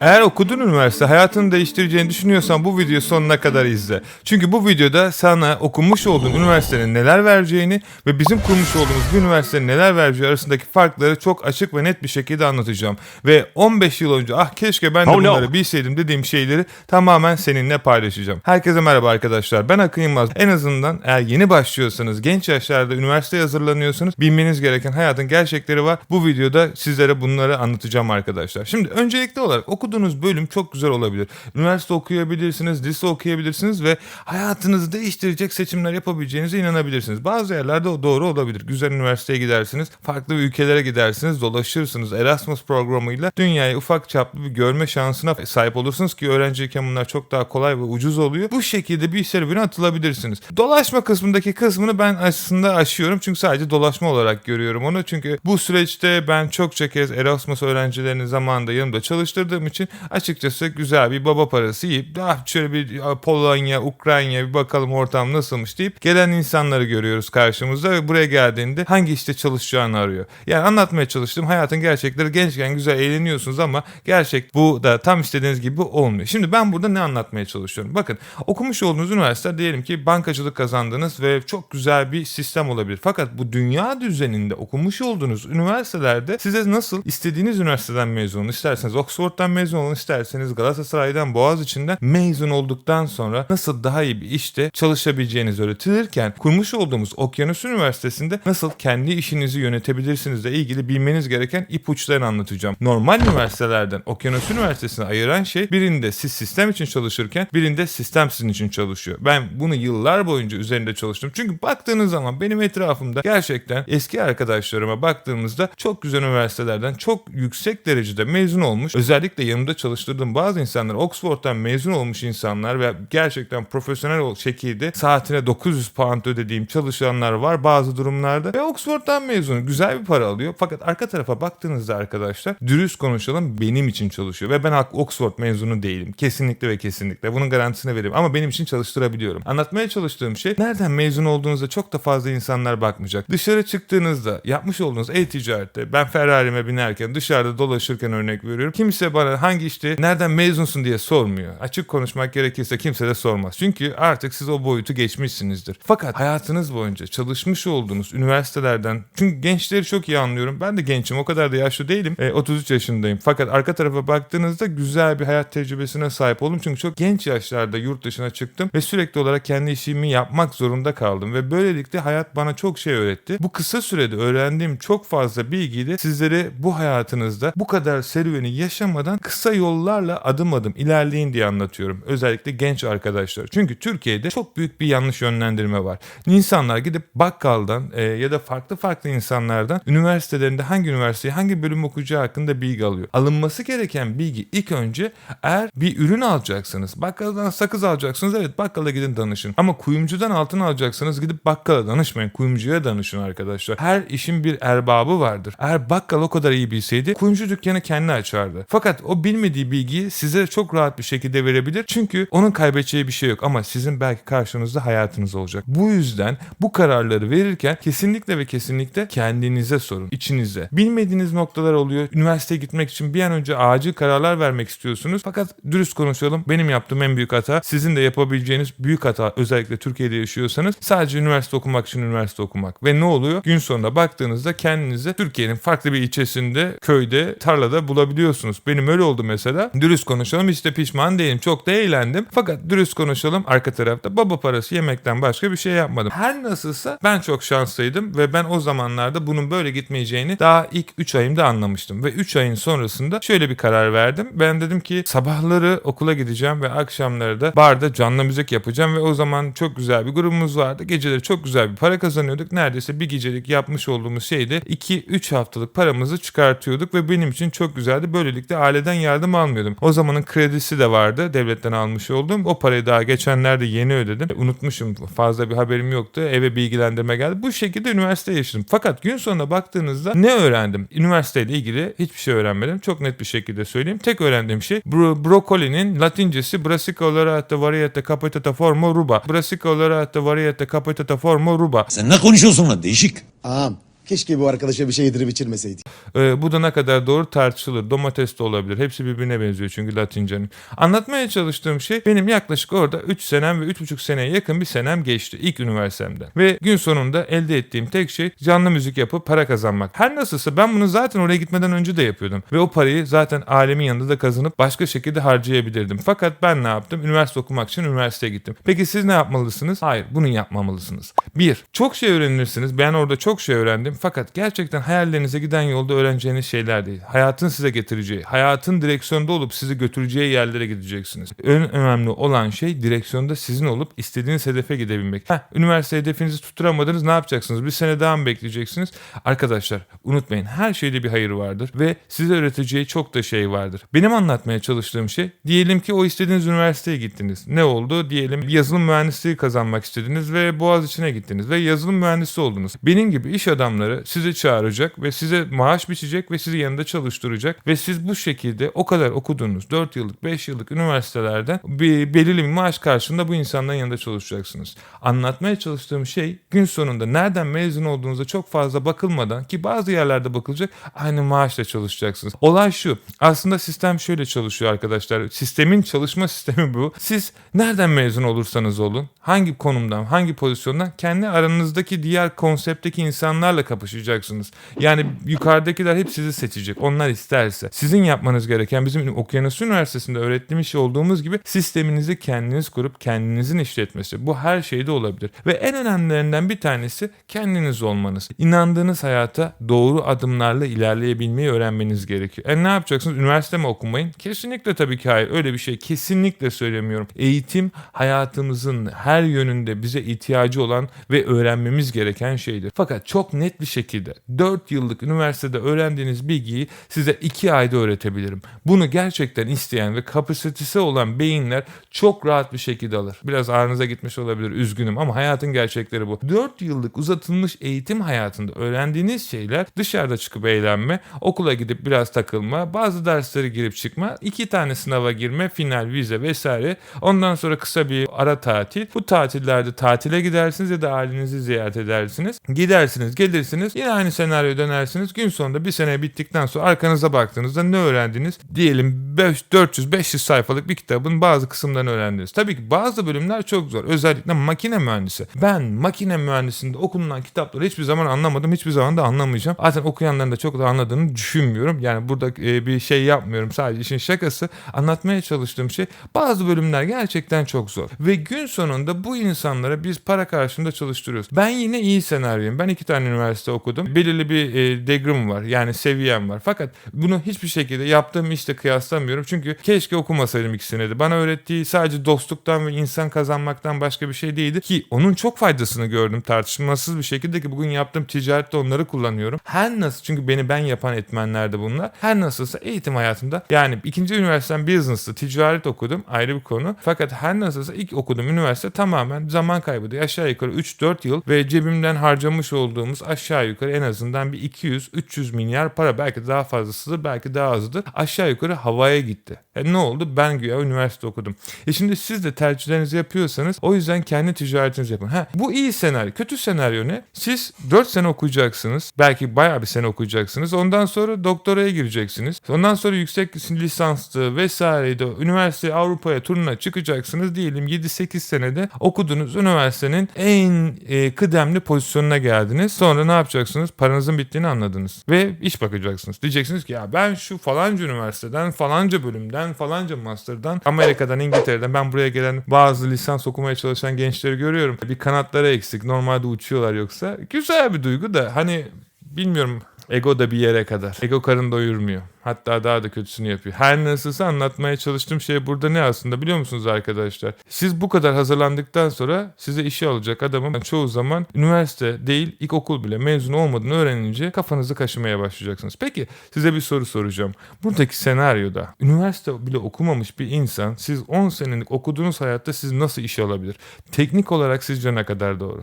Eğer okuduğun üniversite hayatını değiştireceğini düşünüyorsan bu videoyu sonuna kadar izle. Çünkü bu videoda sana okumuş olduğun üniversitenin neler vereceğini ve bizim kurmuş olduğumuz bir üniversitenin neler vereceği arasındaki farkları çok açık ve net bir şekilde anlatacağım. Ve 15 yıl önce ah keşke ben de Oh bunları bilseydim dediğim şeyleri tamamen seninle paylaşacağım. Herkese merhaba arkadaşlar ben Akın Yılmaz. En azından eğer yeni başlıyorsanız genç yaşlarda üniversiteye hazırlanıyorsanız bilmeniz gereken hayatın gerçekleri var. Bu videoda sizlere bunları anlatacağım arkadaşlar. Şimdi öncelikli olarak okuduğunuz bölüm çok güzel olabilir. Üniversite okuyabilirsiniz, lise okuyabilirsiniz ve hayatınızı değiştirecek seçimler yapabileceğinize inanabilirsiniz. Bazı yerlerde o doğru olabilir. Güzel üniversiteye gidersiniz, farklı ülkelere gidersiniz, dolaşırsınız. Erasmus programıyla dünyayı ufak çaplı bir görme şansına sahip olursunuz ki öğrenciyken bunlar çok daha kolay ve ucuz oluyor. Bu şekilde bir serüvene atılabilirsiniz. Dolaşma kısmındaki kısmını ben aslında aşıyorum çünkü sadece dolaşma olarak görüyorum onu. Çünkü bu süreçte ben çokça kez Erasmus öğrencilerini zamanında yanımda çalıştırdığım için açıkçası güzel bir baba parası yiyip daha şöyle bir Polonya, Ukrayna bir bakalım ortam nasılmış deyip gelen insanları görüyoruz karşımızda ve buraya geldiğinde hangi işte çalışacağını arıyor. Yani anlatmaya çalıştığım hayatın gerçekleri gençken güzel eğleniyorsunuz ama gerçek bu da tam istediğiniz gibi olmuyor. Şimdi ben burada ne anlatmaya çalışıyorum? Bakın okumuş olduğunuz üniversite diyelim ki bankacılık kazandınız ve çok güzel bir sistem olabilir. Fakat bu dünya düzeninde okumuş olduğunuz üniversitelerde size nasıl istediğiniz üniversiteden mezun isterseniz Oxford'dan mezun olun, isterseniz Galatasaray'dan, Boğaziçi'nden mezun olduktan sonra nasıl daha iyi bir işte çalışabileceğiniz öğretilirken kurmuş olduğumuz Okyanus Üniversitesi'nde nasıl kendi işinizi yönetebilirsinizle ilgili bilmeniz gereken ipuçlarını anlatacağım. Normal üniversitelerden Okyanus Üniversitesi'ni ayıran şey birinde siz sistem için çalışırken birinde sistem sizin için çalışıyor. Ben bunu yıllar boyunca üzerinde çalıştım. Çünkü baktığınız zaman benim etrafımda gerçekten eski arkadaşlarıma baktığımızda çok güzel üniversitelerden çok yüksek derecede mezun olmuş. Özellikle yanımda çalıştırdığım bazı insanlar Oxford'dan mezun olmuş insanlar ve gerçekten profesyonel şekilde saatine 900 pound ödediğim çalışanlar var bazı durumlarda ve Oxford'dan mezun güzel bir para alıyor. Fakat arka tarafa baktığınızda arkadaşlar dürüst konuşalım benim için çalışıyor ve ben Oxford mezunu değilim. Kesinlikle ve kesinlikle. Bunun garantisini veririm ama benim için çalıştırabiliyorum. Anlatmaya çalıştığım şey nereden mezun olduğunuzda çok da fazla insanlar bakmayacak. Dışarı çıktığınızda yapmış olduğunuz e-ticarette ben Ferrari'me binerken dışarıda dolaşırken örnek veriyorum. Kimse bana hangi işte nereden mezunsun diye sormuyor. Açık konuşmak gerekirse kimse de sormaz. Çünkü artık siz o boyutu geçmişsinizdir. Fakat hayatınız boyunca çalışmış olduğunuz üniversitelerden çünkü gençleri çok iyi anlıyorum. Ben de gençim o kadar da yaşlı değilim. E, 33 yaşındayım. Fakat arka tarafa baktığınızda güzel bir hayat tecrübesine sahip oldum. Çünkü çok genç yaşlarda yurt dışına çıktım ve sürekli olarak kendi işimi yapmak zorunda kaldım. Ve böylelikle hayat bana çok şey öğretti. Bu kısa sürede öğrendiğim çok fazla bilgiyi de sizlere bu hayatınızda bu kadar serüveni yaşamadan kısa yollarla adım adım ilerleyin diye anlatıyorum. Özellikle genç arkadaşlar. Çünkü Türkiye'de çok büyük bir yanlış yönlendirme var. İnsanlar gidip bakkaldan e, ya da farklı farklı insanlardan üniversitelerinde hangi üniversiteye hangi bölüm okuyacağı hakkında bilgi alıyor. Alınması gereken bilgi ilk önce eğer bir ürün alacaksınız. Bakkaldan sakız alacaksınız. Evet bakkala gidin danışın. Ama kuyumcudan altın alacaksınız gidip bakkala danışmayın. Kuyumcuya danışın arkadaşlar. Her işin bir erbabı vardır. Eğer bakkal o kadar iyi bilseydi kuyumcu dükkanı kendi açardı. Fakat o bilmediği bilgiyi size çok rahat bir şekilde verebilir. Çünkü onun kaybedeceği bir şey yok ama sizin belki karşınızda hayatınız olacak. Bu yüzden bu kararları verirken kesinlikle ve kesinlikle kendinize sorun. içinize. Bilmediğiniz noktalar oluyor. Üniversiteye gitmek için bir an önce acil kararlar vermek istiyorsunuz. Fakat dürüst konuşalım. Benim yaptığım en büyük hata sizin de yapabileceğiniz büyük hata özellikle Türkiye'de yaşıyorsanız sadece üniversite okumak için üniversite okumak. Ve ne oluyor? Gün sonunda baktığınızda kendinizi Türkiye'nin farklı bir ilçesinde, köyde, tarlada bulabiliyorsunuz. Benim öyle oldu mesela. Dürüst konuşalım hiç pişman değilim. Çok da eğlendim. Fakat dürüst konuşalım arka tarafta baba parası yemekten başka bir şey yapmadım. Her nasılsa ben çok şanslıydım ve ben o zamanlarda bunun böyle gitmeyeceğini daha ilk 3 ayımda anlamıştım. Ve 3 ayın sonrasında şöyle bir karar verdim. Ben dedim ki sabahları okula gideceğim ve akşamları da barda canlı müzik yapacağım ve o zaman çok güzel bir grubumuz vardı. Geceleri çok güzel bir para kazanıyorduk. Neredeyse bir gecelik yapmış olduğumuz şeyde 2-3 haftalık paramızı çıkartıyorduk ve benim için çok güzeldi. Böylelikle aileden yardım almıyordum. O zamanın kredisi de vardı. Devletten almış olduğum. O parayı daha geçenlerde yeni ödedim. Unutmuşum. Fazla bir haberim yoktu. Eve bilgilendirme geldi. Bu şekilde üniversite yaşadım. Fakat gün sonuna baktığınızda ne öğrendim? Üniversiteyle ilgili hiçbir şey öğrenmedim. Çok net bir şekilde söyleyeyim. Tek öğrendiğim şey bro- brokolinin latincesi Brassica olerata varieta capitata forma ruba. Brassica olerata varieta capitata forma ruba. Sen ne konuşuyorsun lan değişik. Ağam Keşke bu arkadaşa bir şey yedirip içirmeseydik. Ee, bu da ne kadar doğru tartışılır. Domates de olabilir. Hepsi birbirine benziyor çünkü Latince'nin. Anlatmaya çalıştığım şey benim yaklaşık orada 3 senem ve 3,5 seneye yakın bir senem geçti ilk üniversitemde. Ve gün sonunda elde ettiğim tek şey canlı müzik yapıp para kazanmak. Her nasılsa ben bunu zaten oraya gitmeden önce de yapıyordum. Ve o parayı zaten alemin yanında da kazanıp başka şekilde harcayabilirdim. Fakat ben ne yaptım? Üniversite okumak için üniversiteye gittim. Peki siz ne yapmalısınız? Hayır bunu yapmamalısınız. Bir, çok şey öğrenirsiniz. Ben orada çok şey öğrendim. Fakat gerçekten hayallerinize giden yolda öğreneceğiniz şeyler değil. Hayatın size getireceği, hayatın direksiyonda olup sizi götüreceği yerlere gideceksiniz. En önemli olan şey direksiyonda sizin olup istediğiniz hedefe gidebilmek. Heh, üniversite hedefinizi tutturamadınız ne yapacaksınız? Bir sene daha mı bekleyeceksiniz? Arkadaşlar unutmayın her şeyde bir hayır vardır ve size öğreteceği çok da şey vardır. Benim anlatmaya çalıştığım şey diyelim ki o istediğiniz üniversiteye gittiniz. Ne oldu? Diyelim yazılım mühendisliği kazanmak istediniz ve Boğaziçi'ne gittiniz ve yazılım mühendisi oldunuz. Benim gibi iş adamları sizi çağıracak ve size maaş biçecek ve sizi yanında çalıştıracak ve siz bu şekilde o kadar okuduğunuz 4 yıllık 5 yıllık üniversitelerden bir belirli bir maaş karşılığında bu insanların yanında çalışacaksınız. Anlatmaya çalıştığım şey gün sonunda nereden mezun olduğunuza çok fazla bakılmadan ki bazı yerlerde bakılacak aynı maaşla çalışacaksınız. Olay şu aslında sistem şöyle çalışıyor arkadaşlar. Sistemin çalışma sistemi bu. Siz nereden mezun olursanız olun hangi konumdan hangi pozisyondan kendi aranızdaki diğer konseptteki insanlarla kapışacaksınız. Yani yukarıdakiler hep sizi seçecek. Onlar isterse. Sizin yapmanız gereken bizim Okyanus Üniversitesi'nde öğretmiş olduğumuz gibi sisteminizi kendiniz kurup kendinizin işletmesi. Bu her şeyde olabilir. Ve en önemlilerinden bir tanesi kendiniz olmanız. İnandığınız hayata doğru adımlarla ilerleyebilmeyi öğrenmeniz gerekiyor. E ne yapacaksınız? Üniversite mi okumayın? Kesinlikle tabii ki hayır. Öyle bir şey kesinlikle söylemiyorum. Eğitim hayatımızın her yönünde bize ihtiyacı olan ve öğrenmemiz gereken şeydir. Fakat çok net bir şekilde 4 yıllık üniversitede öğrendiğiniz bilgiyi size 2 ayda öğretebilirim. Bunu gerçekten isteyen ve kapasitesi olan beyinler çok rahat bir şekilde alır. Biraz ağrınıza gitmiş olabilir üzgünüm ama hayatın gerçekleri bu. 4 yıllık uzatılmış eğitim hayatında öğrendiğiniz şeyler dışarıda çıkıp eğlenme, okula gidip biraz takılma, bazı dersleri girip çıkma, iki tane sınava girme, final, vize vesaire. Ondan sonra kısa bir ara tatil. Bu tatillerde tatile gidersiniz ya da ailenizi ziyaret edersiniz. Gidersiniz, gelirsiniz. Yine aynı senaryoya dönersiniz. Gün sonunda bir sene bittikten sonra arkanıza baktığınızda ne öğrendiniz? Diyelim 400-500 sayfalık bir kitabın bazı kısımlarını öğrendiniz. Tabii ki bazı bölümler çok zor. Özellikle makine mühendisi. Ben makine mühendisliğinde okunulan kitapları hiçbir zaman anlamadım. Hiçbir zaman da anlamayacağım. Zaten okuyanların da çok da anladığını düşünmüyorum. Yani burada e, bir şey yapmıyorum. Sadece işin şakası. Anlatmaya çalıştığım şey bazı bölümler gerçekten çok zor. Ve gün sonunda bu insanlara biz para karşılığında çalıştırıyoruz. Ben yine iyi senaryoyum. Ben iki tane üniversite okudum. Belirli bir e, degrim var. Yani seviyem var. Fakat bunu hiçbir şekilde yaptığım işte kıyaslamıyorum. Çünkü keşke okumasaydım ikisini de. Bana öğrettiği sadece dostluktan ve insan kazanmaktan başka bir şey değildi. Ki onun çok faydasını gördüm tartışmasız bir şekilde ki bugün yaptığım ticarette onları kullanıyorum. Her nasıl çünkü beni ben yapan etmenler de bunlar. Her nasılsa eğitim hayatımda yani ikinci üniversitem business'tı. Ticaret okudum ayrı bir konu. Fakat her nasılsa ilk okuduğum üniversite tamamen zaman kaybıydı. Aşağı yukarı 3-4 yıl ve cebimden harcamış olduğumuz aşağı yukarı en azından bir 200-300 milyar para belki daha fazlasıdır belki daha azıdır. Aşağı yukarı havaya gitti. E ne oldu? Ben güya üniversite okudum. E şimdi siz de tercihlerinizi yapıyorsanız o yüzden kendi ticaretinizi yapın. Ha, bu iyi senaryo. Kötü senaryo ne? Siz 4 sene okuyacaksınız. Belki bayağı bir sene okuyacaksınız. Ondan sonra doktoraya gireceksiniz. Ondan sonra yüksek lisanslı vesaireydi. Üniversite Avrupa'ya turuna çıkacaksınız. Diyelim 7-8 senede okuduğunuz üniversitenin en e, kıdemli pozisyonuna geldiniz. Sonra ne yapacaksınız? Paranızın bittiğini anladınız. Ve iş bakacaksınız. Diyeceksiniz ki ya ben şu falanca üniversiteden, falanca bölümden, falanca master'dan, Amerika'dan, İngiltere'den ben buraya gelen bazı lisans okumaya çalışan gençleri görüyorum. Bir kanatları eksik. Normalde uçuyorlar yoksa. Güzel bir duygu da hani bilmiyorum Ego da bir yere kadar. Ego karın doyurmuyor. Hatta daha da kötüsünü yapıyor. Her nasılsa anlatmaya çalıştığım şey burada ne aslında biliyor musunuz arkadaşlar? Siz bu kadar hazırlandıktan sonra size işe alacak adamın çoğu zaman üniversite değil ilkokul bile mezun olmadığını öğrenince kafanızı kaşımaya başlayacaksınız. Peki size bir soru soracağım. Buradaki senaryoda üniversite bile okumamış bir insan siz 10 senelik okuduğunuz hayatta siz nasıl işe alabilir? Teknik olarak sizce ne kadar doğru?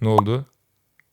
Ne oldu?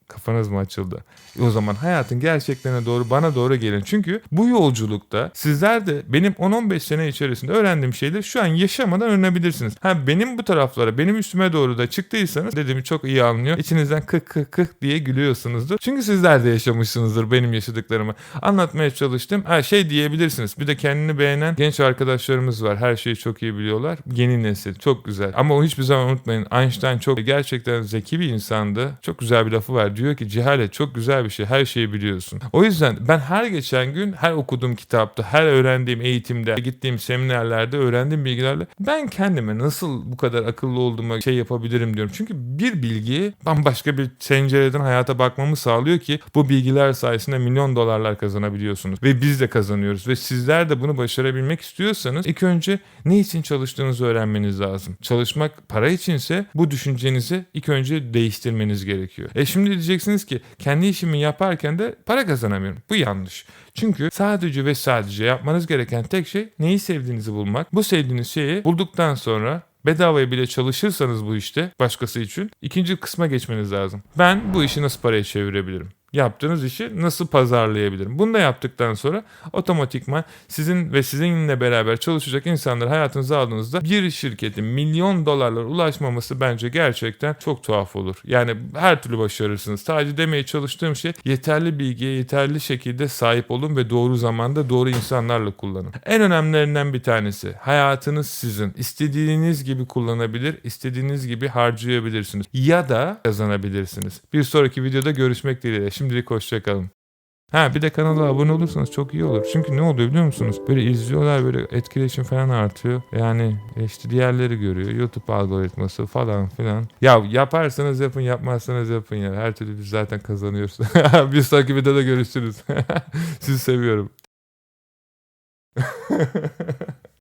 Kafanız mı açıldı? E o zaman hayatın gerçeklerine doğru bana doğru gelin. Çünkü bu yolculukta sizler de benim 10-15 sene içerisinde öğrendiğim şeyleri şu an yaşamadan öğrenebilirsiniz. Ha benim bu taraflara, benim üstüme doğru da çıktıysanız dediğimi çok iyi anlıyor. İçinizden kık kık kık diye gülüyorsunuzdur. Çünkü sizler de yaşamışsınızdır benim yaşadıklarımı. Anlatmaya çalıştım. Ha şey diyebilirsiniz. Bir de kendini beğenen genç arkadaşlarımız var. Her şeyi çok iyi biliyorlar. Yeni nesil. Çok güzel. Ama o hiçbir zaman unutmayın. Einstein çok gerçekten zeki bir insandı. Çok güzel bir lafı var. Diyor ki cehalet çok güzel bir şey. Her şeyi biliyorsun. O yüzden ben her geçen gün her okuduğum kitapta, her öğrendiğim eğitimde, gittiğim seminerlerde öğrendiğim bilgilerle ben kendime nasıl bu kadar akıllı olduğuma şey yapabilirim diyorum. Çünkü bir bilgi bambaşka bir pencereden hayata bakmamı sağlıyor ki bu bilgiler sayesinde milyon dolarlar kazanabiliyorsunuz. Ve biz de kazanıyoruz. Ve sizler de bunu başarabilmek istiyorsanız ilk önce ne için çalıştığınızı öğrenmeniz lazım. Çalışmak para içinse bu düşüncenizi ilk önce değiştirmeniz gerekiyor. E şimdi diyeceksiniz ki kendi işimi yaparken de para kazanamıyorum. Bu yanlış. Çünkü sadece ve sadece yapmanız gereken tek şey neyi sevdiğinizi bulmak. Bu sevdiğiniz şeyi bulduktan sonra bedavaya bile çalışırsanız bu işte başkası için ikinci kısma geçmeniz lazım. Ben bu işi nasıl paraya çevirebilirim? Yaptığınız işi nasıl pazarlayabilirim? Bunu da yaptıktan sonra otomatikman sizin ve sizinle beraber çalışacak insanları hayatınıza aldığınızda bir şirketin milyon dolarlara ulaşmaması bence gerçekten çok tuhaf olur. Yani her türlü başarırsınız. Sadece demeye çalıştığım şey yeterli bilgiye yeterli şekilde sahip olun ve doğru zamanda doğru insanlarla kullanın. En önemlilerinden bir tanesi hayatınız sizin. İstediğiniz gibi kullanabilir, istediğiniz gibi harcayabilirsiniz. Ya da kazanabilirsiniz. Bir sonraki videoda görüşmek dileğiyle. Şimdilik hoşçakalın. Ha bir de kanala abone olursanız çok iyi olur. Çünkü ne oluyor biliyor musunuz? Böyle izliyorlar böyle etkileşim falan artıyor. Yani işte diğerleri görüyor. YouTube algoritması falan filan. Ya yaparsanız yapın yapmazsanız yapın ya. Her türlü biz zaten kazanıyoruz. bir sonraki videoda görüşürüz. Sizi seviyorum.